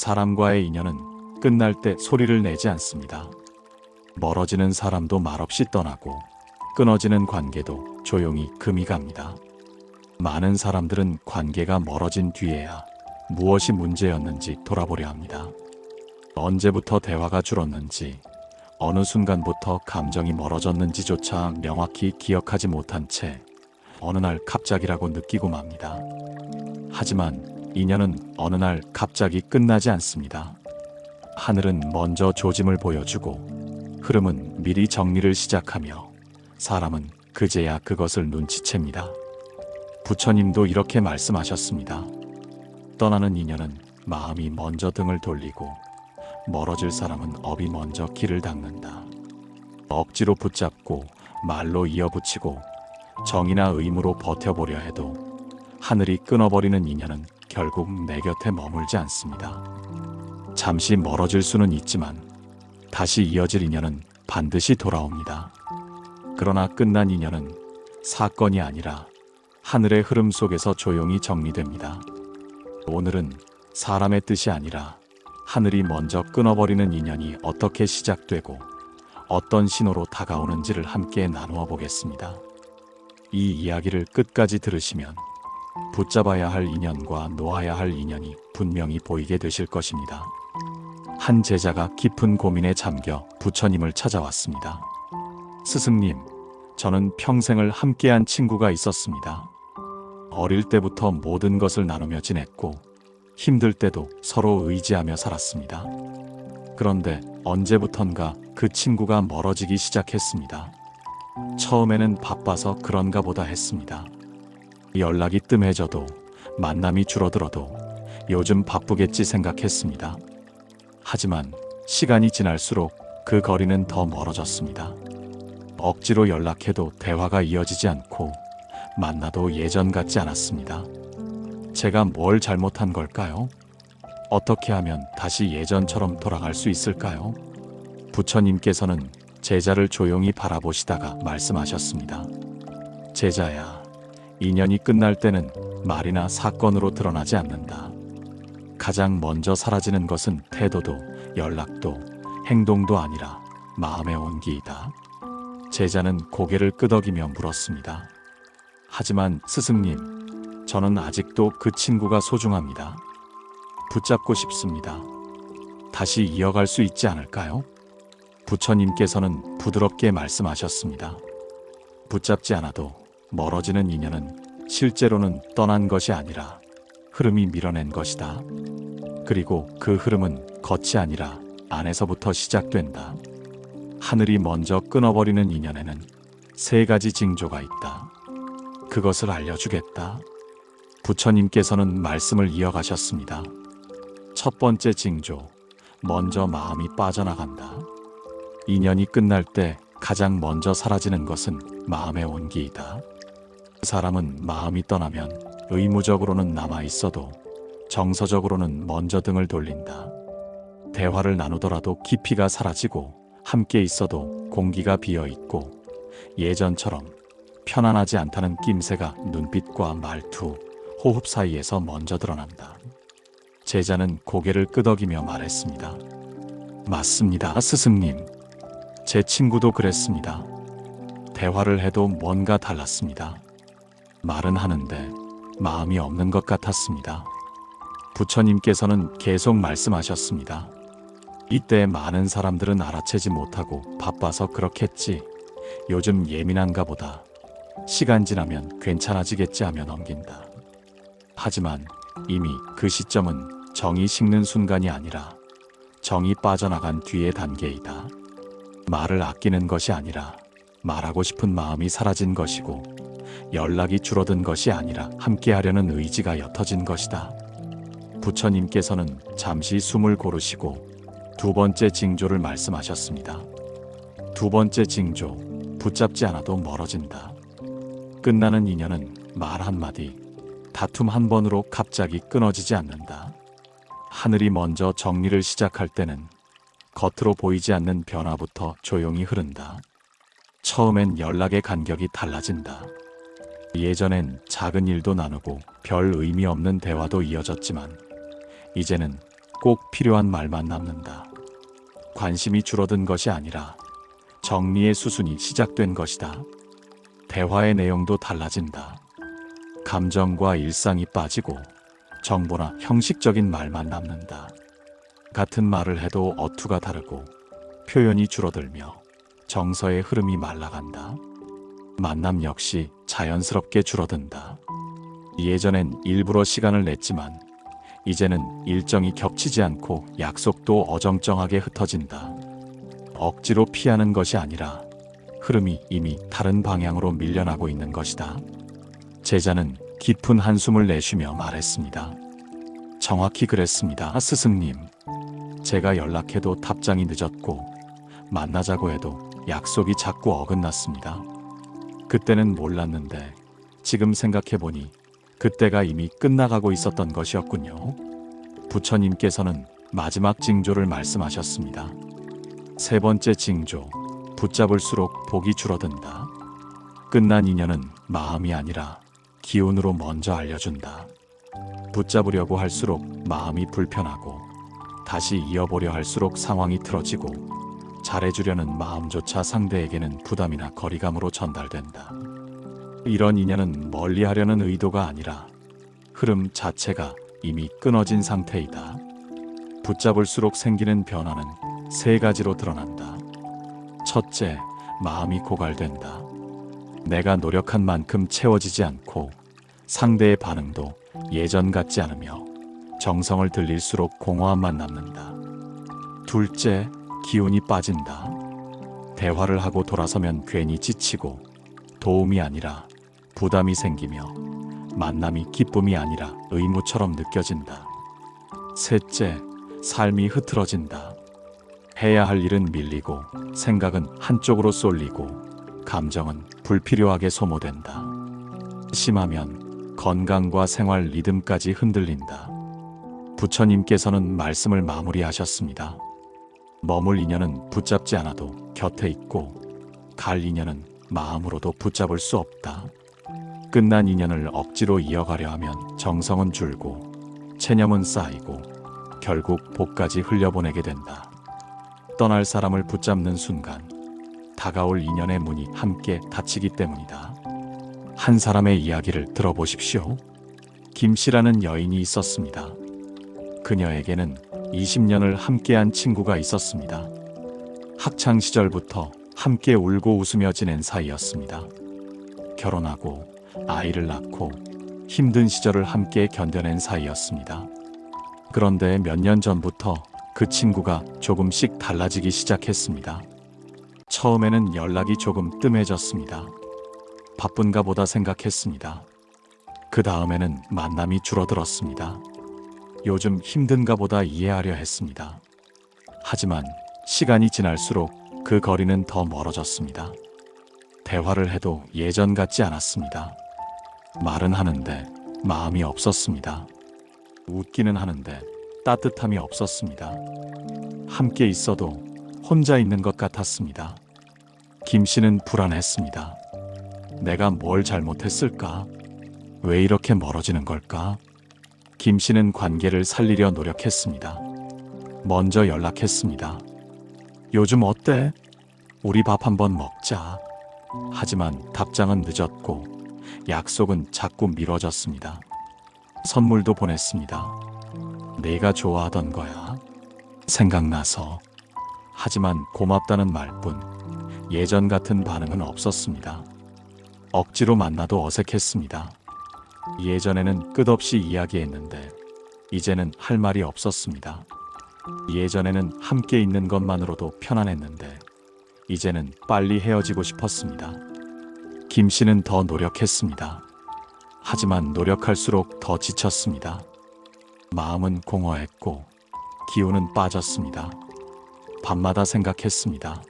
사람과의 인연은 끝날 때 소리를 내지 않습니다. 멀어지는 사람도 말없이 떠나고 끊어지는 관계도 조용히 금이 갑니다. 많은 사람들은 관계가 멀어진 뒤에야 무엇이 문제였는지 돌아보려 합니다. 언제부터 대화가 줄었는지, 어느 순간부터 감정이 멀어졌는지조차 명확히 기억하지 못한 채 어느 날 갑자기라고 느끼고 맙니다. 하지만 인연은 어느 날 갑자기 끝나지 않습니다. 하늘은 먼저 조짐을 보여주고 흐름은 미리 정리를 시작하며 사람은 그제야 그것을 눈치챕니다. 부처님도 이렇게 말씀하셨습니다. 떠나는 인연은 마음이 먼저 등을 돌리고 멀어질 사람은 업이 먼저 길을 닦는다. 억지로 붙잡고 말로 이어붙이고 정이나 의무로 버텨보려 해도 하늘이 끊어버리는 인연은 결국 내 곁에 머물지 않습니다. 잠시 멀어질 수는 있지만 다시 이어질 인연은 반드시 돌아옵니다. 그러나 끝난 인연은 사건이 아니라 하늘의 흐름 속에서 조용히 정리됩니다. 오늘은 사람의 뜻이 아니라 하늘이 먼저 끊어버리는 인연이 어떻게 시작되고 어떤 신호로 다가오는지를 함께 나누어 보겠습니다. 이 이야기를 끝까지 들으시면 붙잡아야 할 인연과 놓아야 할 인연이 분명히 보이게 되실 것입니다. 한 제자가 깊은 고민에 잠겨 부처님을 찾아왔습니다. 스승님, 저는 평생을 함께한 친구가 있었습니다. 어릴 때부터 모든 것을 나누며 지냈고 힘들 때도 서로 의지하며 살았습니다. 그런데 언제부턴가 그 친구가 멀어지기 시작했습니다. 처음에는 바빠서 그런가 보다 했습니다. 연락이 뜸해져도 만남이 줄어들어도 요즘 바쁘겠지 생각했습니다. 하지만 시간이 지날수록 그 거리는 더 멀어졌습니다. 억지로 연락해도 대화가 이어지지 않고 만나도 예전 같지 않았습니다. 제가 뭘 잘못한 걸까요? 어떻게 하면 다시 예전처럼 돌아갈 수 있을까요? 부처님께서는 제자를 조용히 바라보시다가 말씀하셨습니다. 제자야, 인연이 끝날 때는 말이나 사건으로 드러나지 않는다. 가장 먼저 사라지는 것은 태도도 연락도 행동도 아니라 마음의 온기이다. 제자는 고개를 끄덕이며 물었습니다. 하지만 스승님, 저는 아직도 그 친구가 소중합니다. 붙잡고 싶습니다. 다시 이어갈 수 있지 않을까요? 부처님께서는 부드럽게 말씀하셨습니다. 붙잡지 않아도 멀어지는 인연은 실제로는 떠난 것이 아니라 흐름이 밀어낸 것이다. 그리고 그 흐름은 겉이 아니라 안에서부터 시작된다. 하늘이 먼저 끊어버리는 인연에는 세 가지 징조가 있다. 그것을 알려주겠다. 부처님께서는 말씀을 이어가셨습니다. 첫 번째 징조, 먼저 마음이 빠져나간다. 인연이 끝날 때 가장 먼저 사라지는 것은 마음의 온기이다. 사람은 마음이 떠나면 의무적으로는 남아 있어도 정서적으로는 먼저 등을 돌린다. 대화를 나누더라도 깊이가 사라지고 함께 있어도 공기가 비어 있고 예전처럼 편안하지 않다는 낌새가 눈빛과 말투, 호흡 사이에서 먼저 드러난다. 제자는 고개를 끄덕이며 말했습니다. 맞습니다, 스승님. 제 친구도 그랬습니다. 대화를 해도 뭔가 달랐습니다. 말은 하는데 마음이 없는 것 같았습니다. 부처님께서는 계속 말씀하셨습니다. 이때 많은 사람들은 알아채지 못하고 바빠서 그렇겠지. 요즘 예민한가 보다. 시간 지나면 괜찮아지겠지 하며 넘긴다. 하지만 이미 그 시점은 정이 식는 순간이 아니라 정이 빠져나간 뒤의 단계이다. 말을 아끼는 것이 아니라 말하고 싶은 마음이 사라진 것이고 연락이 줄어든 것이 아니라 함께하려는 의지가 옅어진 것이다. 부처님께서는 잠시 숨을 고르시고 두 번째 징조를 말씀하셨습니다. 두 번째 징조, 붙잡지 않아도 멀어진다. 끝나는 인연은 말 한마디, 다툼 한 번으로 갑자기 끊어지지 않는다. 하늘이 먼저 정리를 시작할 때는 겉으로 보이지 않는 변화부터 조용히 흐른다. 처음엔 연락의 간격이 달라진다. 예전엔 작은 일도 나누고 별 의미 없는 대화도 이어졌지만 이제는 꼭 필요한 말만 남는다. 관심이 줄어든 것이 아니라 정리의 수순이 시작된 것이다. 대화의 내용도 달라진다. 감정과 일상이 빠지고 정보나 형식적인 말만 남는다. 같은 말을 해도 어투가 다르고 표현이 줄어들며 정서의 흐름이 말라간다. 만남 역시 자연스럽게 줄어든다. 예전엔 일부러 시간을 냈지만 이제는 일정이 겹치지 않고 약속도 어정쩡하게 흩어진다. 억지로 피하는 것이 아니라 흐름이 이미 다른 방향으로 밀려나고 있는 것이다. 제자는 깊은 한숨을 내쉬며 말했습니다. 정확히 그랬습니다, 스승님. 제가 연락해도 답장이 늦었고, 만나자고 해도 약속이 자꾸 어긋났습니다. 그때는 몰랐는데, 지금 생각해보니 그때가 이미 끝나가고 있었던 것이었군요. 부처님께서는 마지막 징조를 말씀하셨습니다. 세 번째 징조, 붙잡을수록 복이 줄어든다. 끝난 인연은 마음이 아니라 기운으로 먼저 알려준다. 붙잡으려고 할수록 마음이 불편하고 다시 이어보려 할수록 상황이 틀어지고 잘해주려는 마음조차 상대에게는 부담이나 거리감으로 전달된다. 이런 인연은 멀리 하려는 의도가 아니라 흐름 자체가 이미 끊어진 상태이다. 붙잡을수록 생기는 변화는 세 가지로 드러난다. 첫째, 마음이 고갈된다. 내가 노력한 만큼 채워지지 않고 상대의 반응도 예전 같지 않으며 정성을 들릴수록 공허함만 남는다. 둘째, 기운이 빠진다. 대화를 하고 돌아서면 괜히 지치고 도움이 아니라 부담이 생기며 만남이 기쁨이 아니라 의무처럼 느껴진다. 셋째, 삶이 흐트러진다. 해야 할 일은 밀리고 생각은 한쪽으로 쏠리고 감정은 불필요하게 소모된다. 심하면 건강과 생활 리듬까지 흔들린다. 부처님께서는 말씀을 마무리하셨습니다. 머물 인연은 붙잡지 않아도 곁에 있고 갈 인연은 마음으로도 붙잡을 수 없다. 끝난 인연을 억지로 이어가려 하면 정성은 줄고 체념은 쌓이고 결국 복까지 흘려보내게 된다. 떠날 사람을 붙잡는 순간 다가올 인연의 문이 함께 닫히기 때문이다. 한 사람의 이야기를 들어보십시오. 김 씨라는 여인이 있었습니다. 그녀에게는 20년을 함께한 친구가 있었습니다. 학창 시절부터 함께 울고 웃으며 지낸 사이였습니다. 결혼하고 아이를 낳고 힘든 시절을 함께 견뎌낸 사이였습니다. 그런데 몇 년 전부터 그 친구가 조금씩 달라지기 시작했습니다. 처음에는 연락이 조금 뜸해졌습니다. 바쁜가 보다 생각했습니다. 그 다음에는 만남이 줄어들었습니다. 요즘 힘든가 보다 이해하려 했습니다. 하지만 시간이 지날수록 그 거리는 더 멀어졌습니다. 대화를 해도 예전 같지 않았습니다. 말은 하는데 마음이 없었습니다. 웃기는 하는데 따뜻함이 없었습니다. 함께 있어도 혼자 있는 것 같았습니다. 김 씨는 불안했습니다. 내가 뭘 잘못했을까? 왜 이렇게 멀어지는 걸까? 김 씨는 관계를 살리려 노력했습니다. 먼저 연락했습니다. 요즘 어때? 우리 밥 한번 먹자. 하지만 답장은 늦었고 약속은 자꾸 미뤄졌습니다. 선물도 보냈습니다. 내가 좋아하던 거야. 생각나서. 하지만 고맙다는 말뿐 예전 같은 반응은 없었습니다. 억지로 만나도 어색했습니다. 예전에는 끝없이 이야기했는데 이제는 할 말이 없었습니다. 예전에는 함께 있는 것만으로도 편안했는데 이제는 빨리 헤어지고 싶었습니다. 김 씨는 더 노력했습니다. 하지만 노력할수록 더 지쳤습니다. 마음은 공허했고 기운은 빠졌습니다. 밤마다 생각했습니다.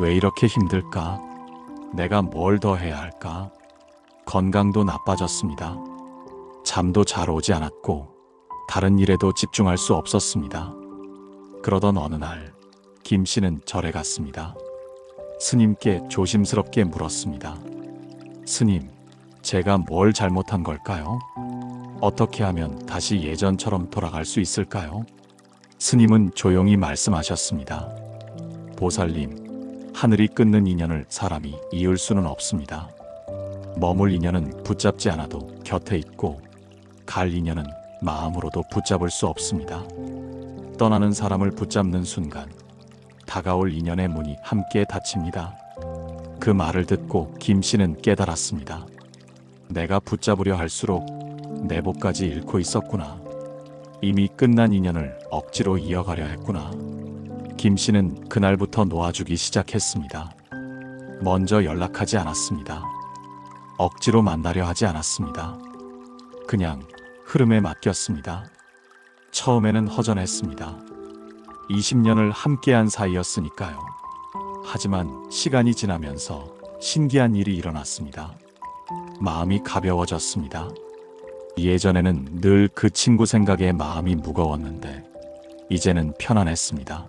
왜 이렇게 힘들까? 내가 뭘 더 해야 할까? 건강도 나빠졌습니다. 잠도 잘 오지 않았고 다른 일에도 집중할 수 없었습니다. 그러던 어느 날, 김 씨는 절에 갔습니다. 스님께 조심스럽게 물었습니다. 스님, 제가 뭘 잘못한 걸까요? 어떻게 하면 다시 예전처럼 돌아갈 수 있을까요? 스님은 조용히 말씀하셨습니다. 보살님, 하늘이 끊는 인연을 사람이 이을 수는 없습니다. 머물 인연은 붙잡지 않아도 곁에 있고, 갈 인연은 마음으로도 붙잡을 수 없습니다. 떠나는 사람을 붙잡는 순간, 다가올 인연의 문이 함께 닫힙니다. 그 말을 듣고 김 씨는 깨달았습니다. 내가 붙잡으려 할수록 내 복까지 잃고 있었구나. 이미 끝난 인연을 억지로 이어가려 했구나. 김 씨는 그날부터 놓아주기 시작했습니다. 먼저 연락하지 않았습니다. 억지로 만나려 하지 않았습니다. 그냥 흐름에 맡겼습니다. 처음에는 허전했습니다. 20년을 함께한 사이였으니까요. 하지만 시간이 지나면서 신기한 일이 일어났습니다. 마음이 가벼워졌습니다. 예전에는 늘 그 친구 생각에 마음이 무거웠는데 이제는 편안했습니다.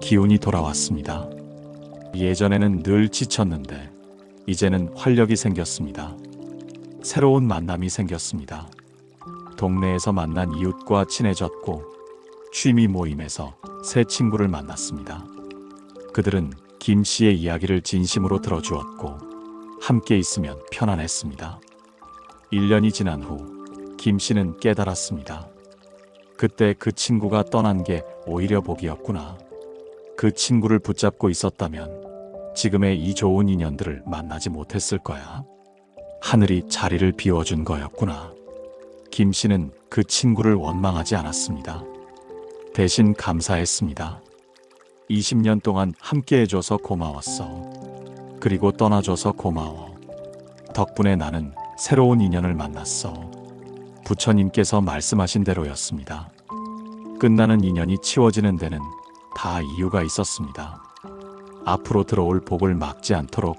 기운이 돌아왔습니다. 예전에는 늘 지쳤는데 이제는 활력이 생겼습니다. 새로운 만남이 생겼습니다. 동네에서 만난 이웃과 친해졌고 취미 모임에서 새 친구를 만났습니다. 그들은 김 씨의 이야기를 진심으로 들어주었고 함께 있으면 편안했습니다. 1년이 지난 후 김 씨는 깨달았습니다. 그때 그 친구가 떠난 게 오히려 복이었구나. 그 친구를 붙잡고 있었다면 지금의 이 좋은 인연들을 만나지 못했을 거야. 하늘이 자리를 비워준 거였구나. 김 씨는 그 친구를 원망하지 않았습니다. 대신 감사했습니다. 20년 동안 함께 해줘서 고마웠어. 그리고 떠나줘서 고마워. 덕분에 나는 새로운 인연을 만났어. 부처님께서 말씀하신 대로였습니다. 끝나는 인연이 치워지는 데는 다 이유가 있었습니다. 앞으로 들어올 복을 막지 않도록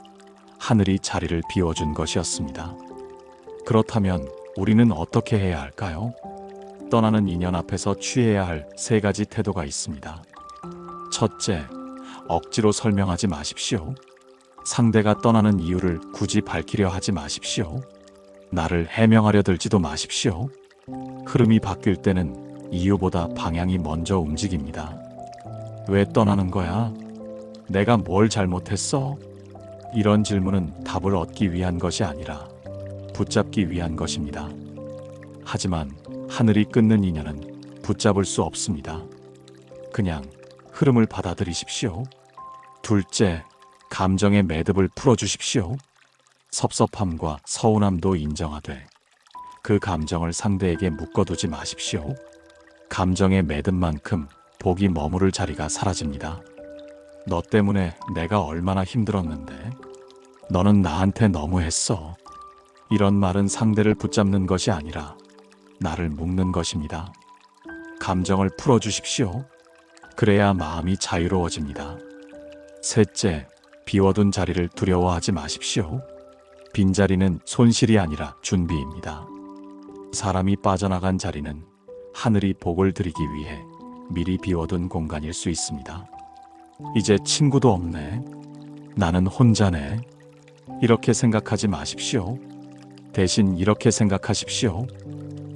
하늘이 자리를 비워준 것이었습니다. 그렇다면 우리는 어떻게 해야 할까요? 떠나는 인연 앞에서 취해야 할 세 가지 태도가 있습니다. 첫째, 억지로 설명하지 마십시오. 상대가 떠나는 이유를 굳이 밝히려 하지 마십시오. 나를 해명하려 들지도 마십시오. 흐름이 바뀔 때는 이유보다 방향이 먼저 움직입니다. 왜 떠나는 거야? 내가 뭘 잘못했어? 이런 질문은 답을 얻기 위한 것이 아니라 붙잡기 위한 것입니다. 하지만 하늘이 끊는 인연은 붙잡을 수 없습니다. 그냥 흐름을 받아들이십시오. 둘째, 감정의 매듭을 풀어주십시오. 섭섭함과 서운함도 인정하되 그 감정을 상대에게 묶어두지 마십시오. 감정의 매듭만큼 복이 머무를 자리가 사라집니다. 너 때문에 내가 얼마나 힘들었는데 너는 나한테 너무했어. 이런 말은 상대를 붙잡는 것이 아니라 나를 묶는 것입니다. 감정을 풀어주십시오. 그래야 마음이 자유로워집니다. 셋째, 비워둔 자리를 두려워하지 마십시오. 빈자리는 손실이 아니라 준비입니다. 사람이 빠져나간 자리는 하늘이 복을 드리기 위해 미리 비워둔 공간일 수 있습니다. 이제 친구도 없네. 나는 혼자네. 이렇게 생각하지 마십시오. 대신 이렇게 생각하십시오.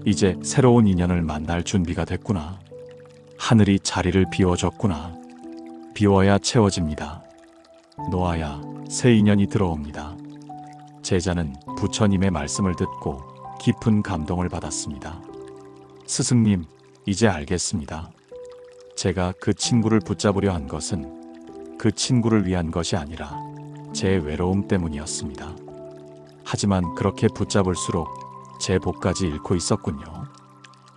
이제 새로운 인연을 만날 준비가 됐구나. 하늘이 자리를 비워줬구나. 비워야 채워집니다. 놓아야 새 인연이 들어옵니다. 제자는 부처님의 말씀을 듣고 깊은 감동을 받았습니다. 스승님, 이제 알겠습니다. 제가 그 친구를 붙잡으려 한 것은 그 친구를 위한 것이 아니라 제 외로움 때문이었습니다. 하지만 그렇게 붙잡을수록 제 복까지 잃고 있었군요.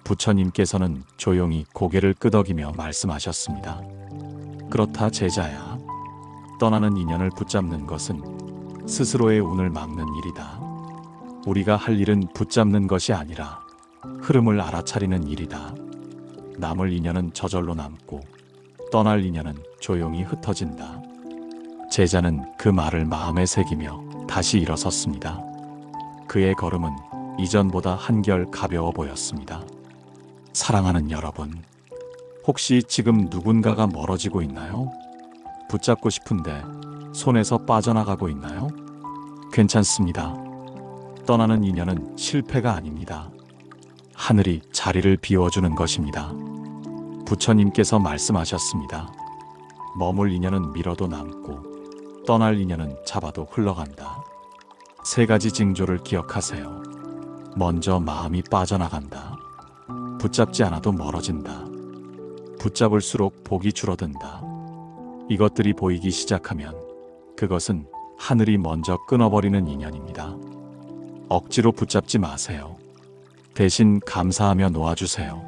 부처님께서는 조용히 고개를 끄덕이며 말씀하셨습니다. 그렇다 제자야. 떠나는 인연을 붙잡는 것은 스스로의 운을 막는 일이다. 우리가 할 일은 붙잡는 것이 아니라 흐름을 알아차리는 일이다. 남을 인연은 저절로 남고 떠날 인연은 조용히 흩어진다. 제자는 그 말을 마음에 새기며 다시 일어섰습니다. 그의 걸음은 이전보다 한결 가벼워 보였습니다. 사랑하는 여러분, 혹시 지금 누군가가 멀어지고 있나요? 붙잡고 싶은데 손에서 빠져나가고 있나요? 괜찮습니다. 떠나는 인연은 실패가 아닙니다. 하늘이 자리를 비워주는 것입니다. 부처님께서 말씀하셨습니다. 머물 인연은 밀어도 남고 떠날 인연은 잡아도 흘러간다. 세 가지 징조를 기억하세요. 먼저 마음이 빠져나간다. 붙잡지 않아도 멀어진다. 붙잡을수록 복이 줄어든다. 이것들이 보이기 시작하면 그것은 하늘이 먼저 끊어버리는 인연입니다. 억지로 붙잡지 마세요. 대신 감사하며 놓아주세요.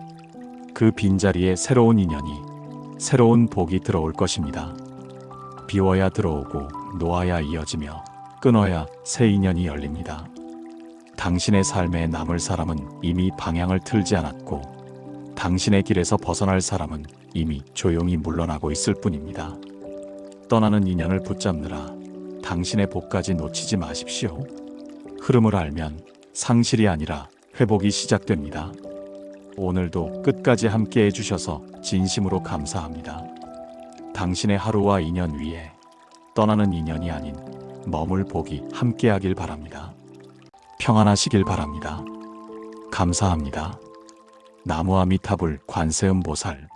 그 빈자리에 새로운 인연이, 새로운 복이 들어올 것입니다. 비워야 들어오고 놓아야 이어지며 끊어야 새 인연이 열립니다. 당신의 삶에 남을 사람은 이미 방향을 틀지 않았고 당신의 길에서 벗어날 사람은 이미 조용히 물러나고 있을 뿐입니다. 떠나는 인연을 붙잡느라 당신의 복까지 놓치지 마십시오. 흐름을 알면 상실이 아니라 회복이 시작됩니다. 오늘도 끝까지 함께 해주셔서 진심으로 감사합니다. 당신의 하루와 인연 위에 떠나는 인연이 아닌 머물 복이 함께하길 바랍니다. 평안하시길 바랍니다. 감사합니다. 나무아미타불 관세음보살